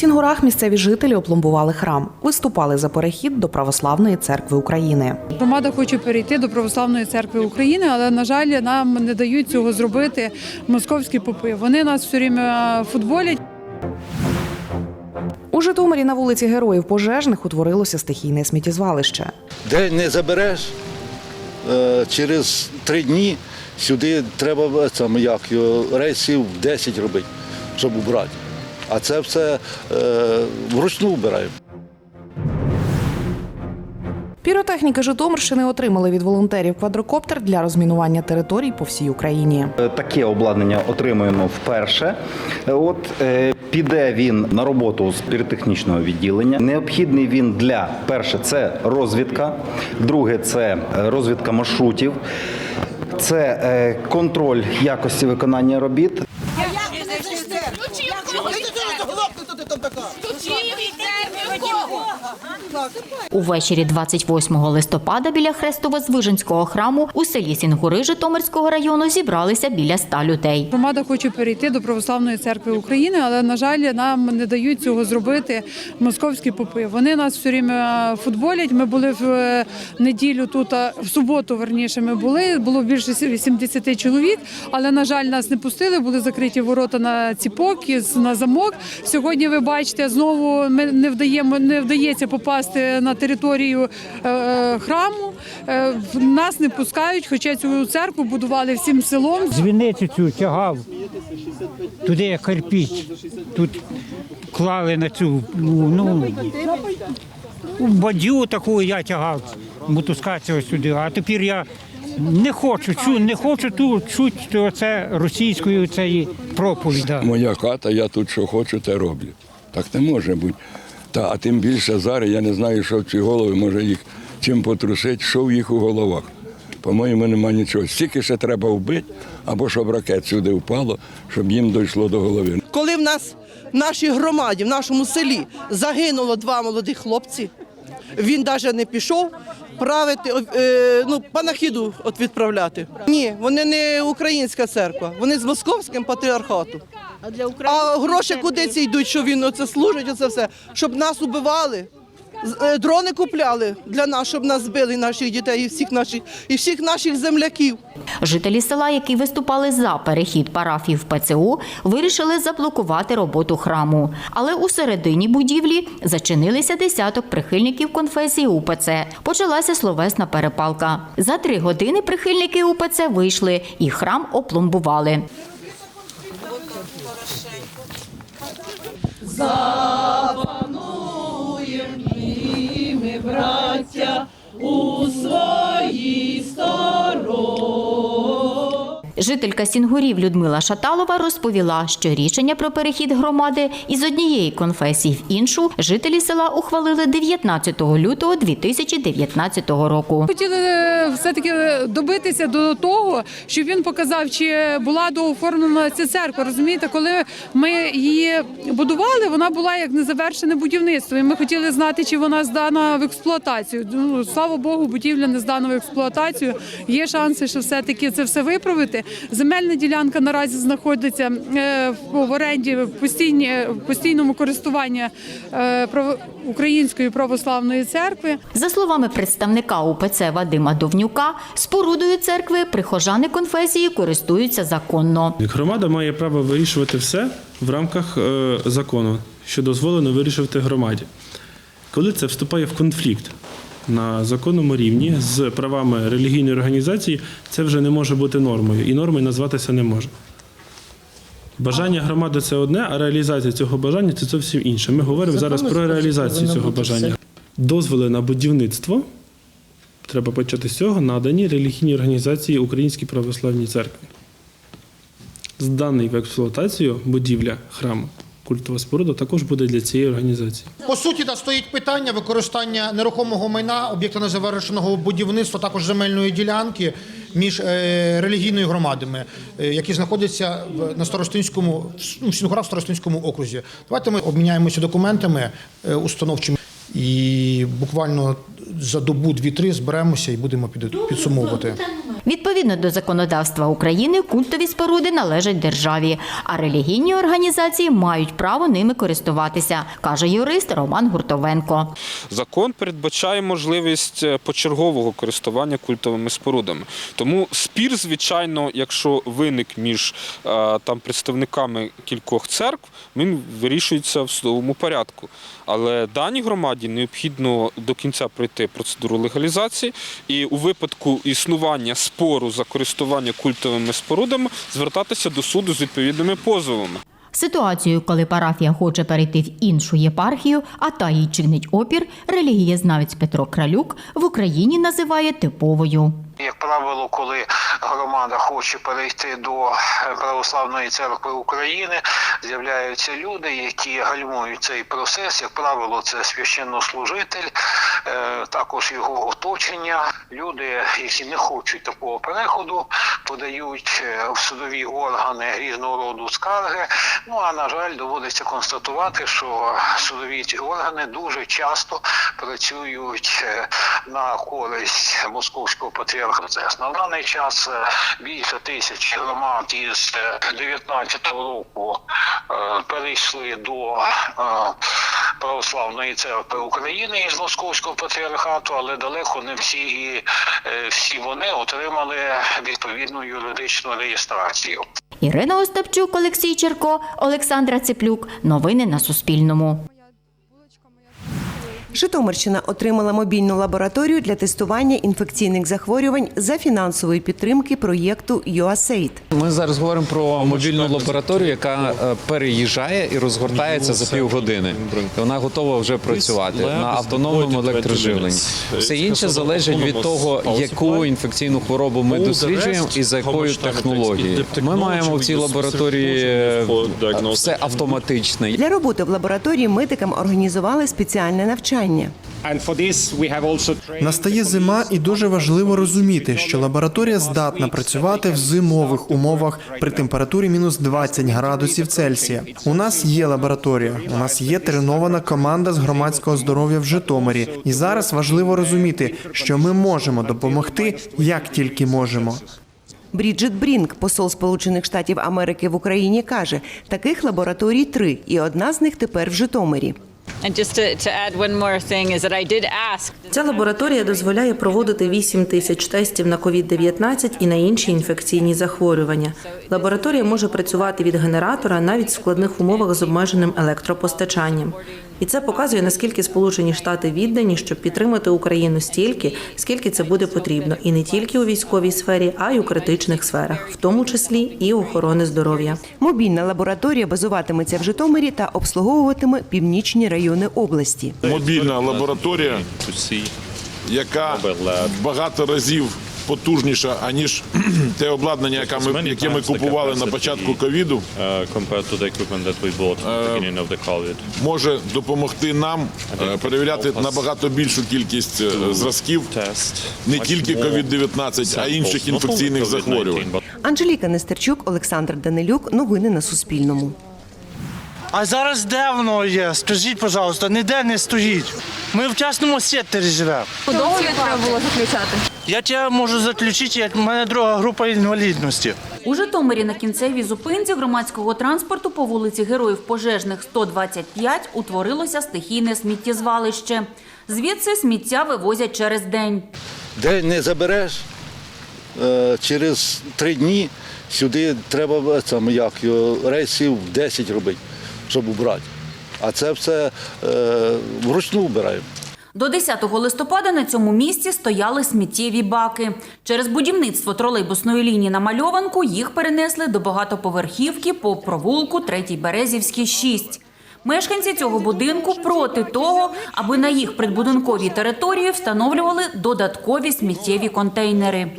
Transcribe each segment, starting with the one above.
Сінгурах місцеві жителі опломбували храм, виступали за перехід до православної церкви України. Громада хоче перейти до православної церкви України, але на жаль, нам не дають цього зробити московські попи. Вони нас все время футболять. У Житомирі на вулиці Героїв Пожежних утворилося стихійне сміттєзвалище. Де не забереш, е, через три дні сюди треба е, там, як, рейсів 10 робити, щоб убрати. А це все е, вручну вбираємо. Піротехніки Житомирщини отримали від волонтерів квадрокоптер для розмінування територій по всій Україні. Е, Таке обладнання отримуємо вперше. Е, От е, піде він на роботу з піротехнічного відділення. Необхідний він для перше це розвідка, друге це розвідка маршрутів, це контроль якості виконання робіт. така. Хто чиє Увечері 28 листопада біля Хрестово-Звиженського храму у селі Сінгури Житомирського району зібралися біля ста людей. Громада хоче перейти до православної церкви України, але на жаль, нам не дають цього зробити московські попи. Вони нас все время футболять. Ми були в е, неділю тут, в суботу верніше. Ми були. Було більше 80 чоловік, але на жаль, нас не пустили. Були закриті ворота на ціпок на замок. Сьогодні ви бачите, знову ми не вдаємо, не вдається попасти на територію е, е, храму. Е, в- нас не пускають, хоча цю церкву будували всім селом. Дзвіницю цю тягав, туди як кирпіч, тут клали на цю, ну, ну бадю таку я тягав, мотузкацію сюди, а тепер я не хочу, чу, не хочу тут чути оце російською цієї проповіді. Моя хата, я тут що хочу, те роблю. Так не може бути. Та, а тим більше зараз я не знаю, що в ці голови, може їх чим потрусити, що в їх у головах. По-моєму, нема нічого. Стільки ще треба вбити, або щоб ракет сюди впало, щоб їм дійшло до голови. коли в нас в нашій громаді, в нашому селі загинуло два молодих хлопці, він навіть не пішов правити, е, ну, панахіду от відправляти. Ні, вони не українська церква, вони з московським патріархату. А гроші куди ці йдуть, що він оце служить, оце все, щоб нас убивали. Е, Дрони купляли для нас, щоб нас збили, наших дітей і всіх наших, і всіх наших земляків. Жителі села, які виступали за перехід парафії в ПЦУ, вирішили заблокувати роботу храму. Але у середині будівлі зачинилися десяток прихильників конфесії УПЦ. Почалася словесна перепалка. За три години прихильники УПЦ вийшли і храм опломбували праця у своїй стороні. Жителька Сінгурів Людмила Шаталова розповіла, що рішення про перехід громади із однієї конфесії в іншу жителі села ухвалили 19 лютого 2019 року. Хотіли е, все-таки добитися до того, щоб він показав, чи була дооформлена ця церква. Розумієте, коли ми її будували, вона була як незавершене будівництво. І ми хотіли знати, чи вона здана в експлуатацію. Ну, слава Богу, будівля не здана в експлуатацію. Є шанси, що все-таки це все виправити. Земельна ділянка наразі знаходиться е, в оренді в постійні постійному користуванні е, Української православної церкви. За словами представника УПЦ Вадима Довнюка, спорудою церкви прихожани конфесії користуються законно. Громада має право вирішувати все в рамках е, закону, що дозволено вирішувати громаді. Коли це вступає в конфлікт на законному рівні з правами релігійної організації, це вже не може бути нормою, і нормою назватися не може. Бажання громади це одне, а реалізація цього бажання це зовсім інше. Ми говоримо зараз про реалізацію цього бажання. Дозволи на будівництво треба почати з цього, надані релігійній організації Українській православній церкві. Зданий в експлуатацію будівля храму культова споруда також буде для цієї організації. По суті, та стоїть питання використання нерухомого майна, об'єкта незавершеного будівництва, також земельної ділянки між е, релігійною громадами, е, які знаходяться в, на Старостинському, ну, в Старостинському окрузі. Давайте ми обміняємося документами е, установчими і буквально за добу дві-три зберемося і будемо під- підсумовувати. Відповідно до законодавства України, культові споруди належать державі, а релігійні організації мають право ними користуватися, каже юрист Роман Гуртовенко. Закон передбачає можливість е, почергового користування культовими спорудами. Тому спір, звичайно, якщо виник між е, там представниками кількох церкв, він вирішується в судовому порядку. Але даній громаді необхідно до кінця пройти процедуру легалізації, і у випадку існування спору за користування культовими спорудами звертатися до суду з відповідними позовами. Ситуацію, коли парафія хоче перейти в іншу єпархію, а та їй чинить опір, релігієзнавець Петро Кралюк в Україні називає типовою. Як правило, коли громада хоче перейти до Православної церкви України, з'являються люди, які гальмують цей процес. Як правило, це священнослужитель, е, також його оточення. Люди, які не хочуть такого переходу, подають е, в судові органи різного роду скарги. Ну а на жаль, доводиться констатувати, що судові ці органи дуже часто працюють е, на користь московського патріархату. На даний час е, більше тисяч громад із 19 року е, перейшли до е, православної церкви України із московського патріархату, але далеко не всі і е, всі вони отримали відповідну юридичну реєстрацію. Ірина Остапчук, Олексій Черко, Олександра Циплюк. Новини на Суспільному. Житомирщина отримала мобільну лабораторію для тестування інфекційних захворювань за фінансової підтримки проєкту USAID. Ми зараз говоримо про мобільну лабораторію, яка е, переїжджає і розгортається за півгодини. І Вона готова вже працювати на автономному електроживленні. Все інше залежить від того, яку інфекційну хворобу ми досліджуємо і за якою технологією. Ми маємо в цій лабораторії е, все автоматичне. Для роботи в лабораторії медикам організували спеціальне навчання. Настає зима, і дуже важливо розуміти, що лабораторія здатна працювати в зимових умовах при температурі мінус 20 градусів Цельсія. У нас є лабораторія, у нас є тренована команда з громадського здоров'я в Житомирі. І зараз важливо розуміти, що ми можемо допомогти, як тільки можемо. Бріджит Брінк, посол Сполучених Штатів Америки в Україні, каже: таких лабораторій три, і одна з них тепер в Житомирі. Ця лабораторія дозволяє проводити 8 тисяч тестів на COVID-19 і на інші інфекційні захворювання. Лабораторія може працювати від генератора навіть в складних умовах з обмеженим електропостачанням. І це показує, наскільки Сполучені Штати віддані, щоб підтримати Україну стільки, скільки це буде потрібно, і не тільки у військовій сфері, а й у критичних сферах, в тому числі і охорони здоров'я. Мобільна лабораторія базуватиметься в Житомирі та обслуговуватиме північні райони області. Мобільна лабораторія, яка багато разів потужніша, аніж те обладнання, яке ми, яке ми купували на початку ковіду, може допомогти нам е, перевіряти набагато більшу кількість е, зразків, не тільки COVID-19, а інших інфекційних захворювань. Анжеліка Нестерчук, Олександр Данилюк. Новини на Суспільному. А зараз де воно є? Скажіть, пожалуйста, ніде не стоїть. Ми в частному секторі живемо. Договір треба було заключати. Я тебе можу заключити, як в мене друга група інвалідності. У Житомирі на кінцевій зупинці громадського транспорту по вулиці Героїв Пожежних 125 утворилося стихійне сміттєзвалище. Звідси сміття вивозять через день. День не забереш, е, через три дні сюди треба там, як, рейсів 10 робити, щоб убрати. А це все е, вручну вбираємо. До 10 листопада на цьому місці стояли сміттєві баки. Через будівництво тролейбусної лінії на Мальованку їх перенесли до багатоповерхівки по провулку Третій Березівський, 6. Мешканці цього будинку проти того, аби на їх придбудинковій території встановлювали додаткові сміттєві контейнери.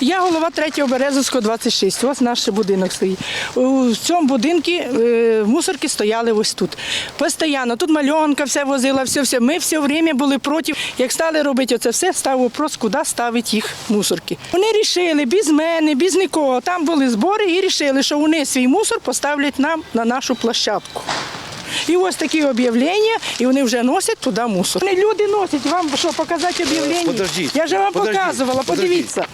Я голова третього Березовського 26. Ось наш будинок стоїть. У цьому будинку е, мусорки стояли ось тут. Постоянно. Тут мальонка все возила, все, все. Ми все время були проти. Як стали робити оце все, став вопрос, куди ставити їх мусорки. Вони рішили без мене, без нікого. Там були збори і рішили, що вони свій мусор поставлять нам на нашу площадку. І ось такі об'явлення, і вони вже носять туди мусор. Вони люди носять, вам що, показати об'явлення? Я вже вам подождіть, показувала, подождіть. подивіться.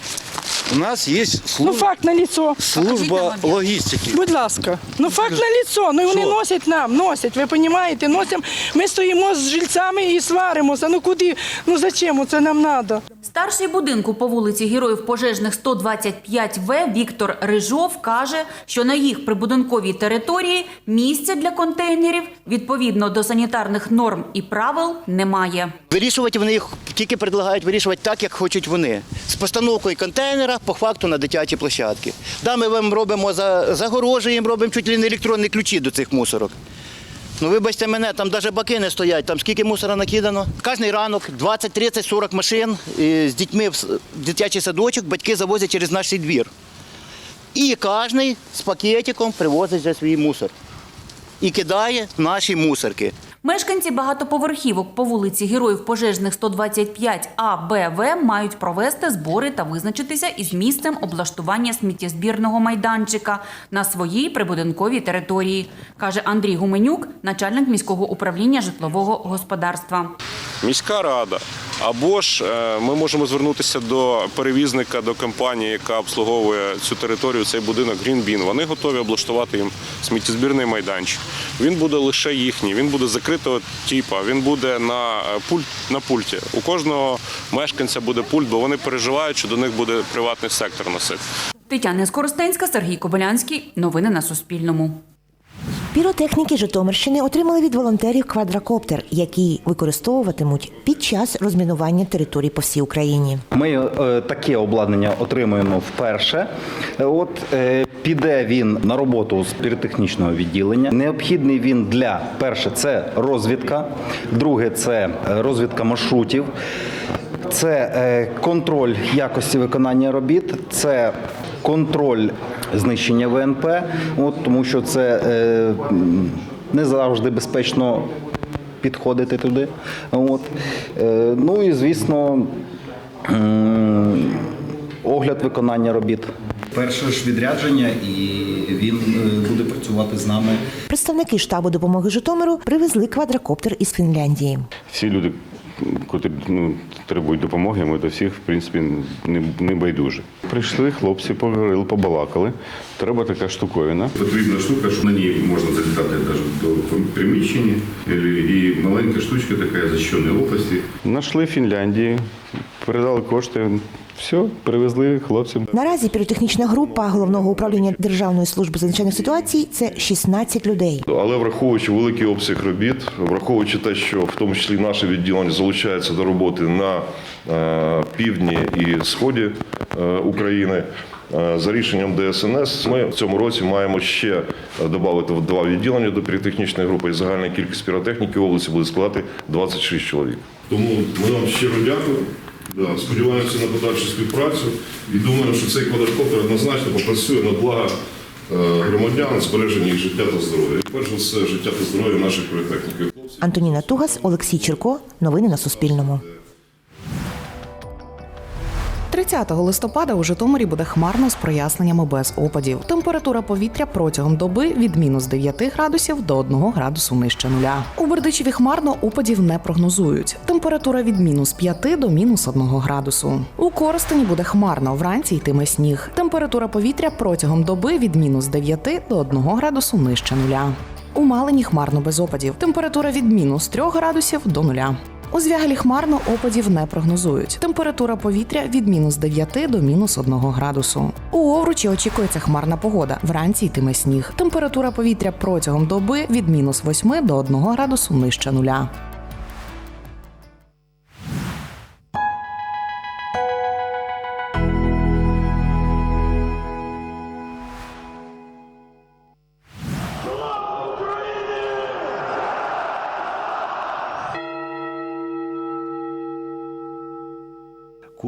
У нас є Ну служба, факт на лицо. служба логістики. Будь ласка. Ну факт на лицо. Ну вони Що? носять нам, носять. Ви розумієте, носимо. Ми стоїмо з жильцями і сваримося. Ну куди? Ну зачем? Це нам треба. Старший будинку по вулиці Героїв пожежних 125В Віктор Рижов каже, що на їх прибудинковій території місця для контейнерів відповідно до санітарних норм і правил немає. Вирішувати вони їх тільки предлагають вирішувати так, як хочуть вони. З постановкою контейнера по факту на дитячі площадки. Да, ми вам робимо за загорожуємо, робимо чуть ли не електронні ключі до цих мусорок. Ну, вибачте мене, там навіть баки не стоять, там скільки мусора накидано. Кожний ранок 20, 30, 40 машин з дітьми в дитячий садочок батьки завозять через наш двір. І кожен з пакетиком привозить вже свій мусор. І кидає наші мусорки. Мешканці багатоповерхівок по вулиці Героїв пожежних 125 А, Б, В мають провести збори та визначитися із місцем облаштування сміттєзбірного майданчика на своїй прибудинковій території, каже Андрій Гуменюк, начальник міського управління житлового господарства. міська рада. Або ж е, ми можемо звернутися до перевізника, до компанії, яка обслуговує цю територію, цей будинок Green Вони готові облаштувати їм сміттєзбірний майданчик. Він буде лише їхній, він буде закритого типу, він буде на, е, пульт, на пульті. У кожного мешканця буде пульт, бо вони переживають, що до них буде приватний сектор носити. Тетяна Скоростенська, Сергій Кобилянський. Новини на Суспільному. Піротехніки Житомирщини отримали від волонтерів квадрокоптер, який використовуватимуть під час розмінування територій по всій Україні. Ми е, таке обладнання отримуємо вперше. От е, піде він на роботу з піротехнічного відділення. Необхідний він для перше це розвідка, друге це е, розвідка маршрутів. Це контроль якості виконання робіт, це контроль знищення ВНП, от, тому що це е, не завжди безпечно підходити туди. От. Е, ну і звісно, огляд виконання робіт. Перше ж відрядження, і він е, буде працювати з нами. Представники штабу допомоги Житомиру привезли квадрокоптер із Фінляндії. всі люди, котрі ну, требують допомоги, ми до всіх, в принципі, не, не байдужі. Прийшли хлопці, поговорили, побалакали. Треба така штуковина. Потрібна штука, що на ній можна залітати навіть до приміщення. І маленька штучка така защищеної області. Нашли в Фінляндії, передали кошти. Все, привезли хлопцям. Наразі піротехнічна група головного управління Державної служби з надзвичайних ситуацій це 16 людей. Але враховуючи великий обсяг робіт, враховуючи те, що в тому числі наше відділення залучається до роботи на е, півдні і сході е, України. е, За рішенням ДСНС ми в цьому році маємо ще додати два відділення до піротехнічної групи, і загальна кількість піротехніки в області буде складати 26 чоловік. Тому ми вам щиро дякуємо. Да, сподіваємося на подальшу співпрацю і думаю, що цей квадрокоптер однозначно попрацює на благо е, громадян, збереження їх життя та здоров'я. Перш за все, життя та здоров'я наших політехніків. Антоніна Тугас, Олексій Черко. Новини на Суспільному. 30 листопада у Житомирі буде хмарно з проясненнями без опадів. Температура повітря протягом доби від мінус 9 градусів до 1 градусу нижче нуля. У Бердичеві хмарно опадів не прогнозують. Температура від мінус 5 до мінус 1 градусу. У Коростені буде хмарно, вранці йтиме сніг. Температура повітря протягом доби від мінус 9 до 1 градусу нижче нуля. У Малині хмарно без опадів. Температура від мінус 3 градусів до нуля. У звягелі хмарно опадів не прогнозують. Температура повітря від мінус 9 до мінус 1 градусу. У Овручі очікується хмарна погода. Вранці йтиме сніг. Температура повітря протягом доби від мінус 8 до 1 градусу нижче нуля.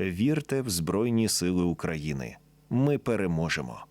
Вірте в Збройні Сили України. Ми переможемо.